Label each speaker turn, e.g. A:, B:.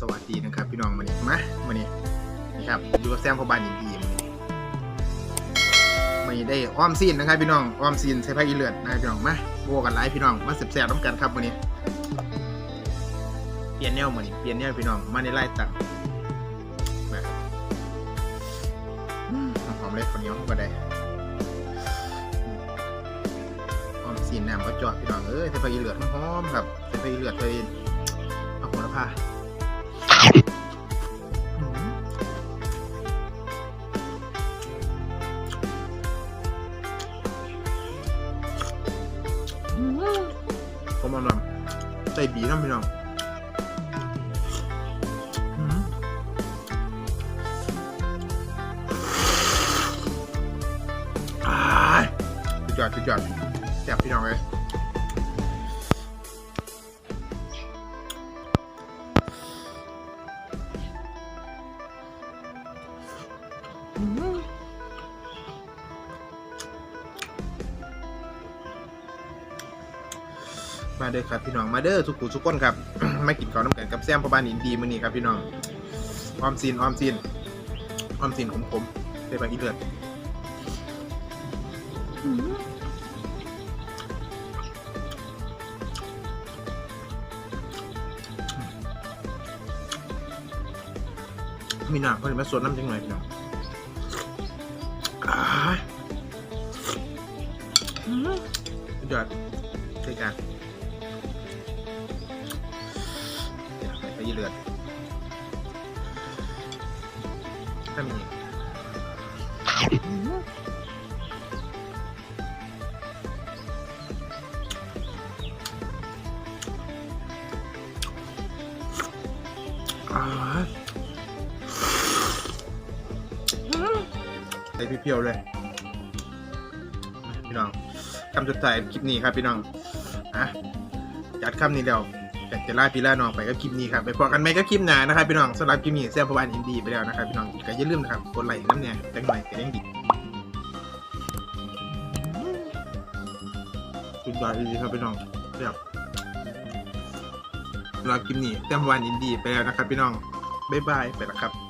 A: สวัสดีนะครับ พี่น้องมานี่มามานี่นี่ครับอยู่กับแซมพบานอินดีมานี่มานี่ได้อ้อมซีนนะครับ พี่น้องอ้อมซีนใส่ผ้าอีเลือดนะครับพี่น้องมาโบกันไลฟ์พี่น้องมาแซ่บๆน้ำกันครับมานี่เปลี่ยนแนวมานี่เปลี่ยนแนวพี่น้องมาในไล่ตังมาอืมหอมเลยคนเหนียวเข้าไปได้อ้อมซีนน้ำก็จอดพี่น้องเอ้ยใส่ผ้าอีเลือดหอมครับใส่ผ้าอีเลือดไปเอาหัวละผ้า ผมเอาน้ำใส่บีน้ำพี่น้องอายสุดยอดสุดยอดแซ่บพี่น้องเลยอืม มาเด้อครับพี่น้องมาเด้อทุกผู้ทุกคนครับ มากินข้าวน้ำกันกับแซมพอบานอินดีมื้อนี้ครับพี่น้องออมซีนออมซีนออมซีนขมขมๆใส่ใบอีเลือดมีหนักเพราะมาสวดน้ำจังหน่อยพี่น้องอ่าอืมสุดยอดใช่กัน ไปยืเลือดถ้ามีอ่าใส่เพียวๆเลย พี่น้องคำสุดท้ายคลิปนี้ครับพี่น้องอะจัดคำนี้เดียว แต่จะลาพี่ลาน้องไปก็คลิปนี้ครับไปพอกันไหมก็คลิปหน้านะครับพี่น้องสำหรับคลิปนี้แซมพบานอินดีไปแล้วนะครับพี่น้องก็อย่าลืมนะครับกดไลค์น้ำเนี่ยจังหน่อยจะได้ดีสุดยอดดีครับพี่น้องแบบสำหรับคลิปนี้แซมพบานอินดีไปแล้วนะครับพี่น้องบ๊ายบายไปแล้วครับ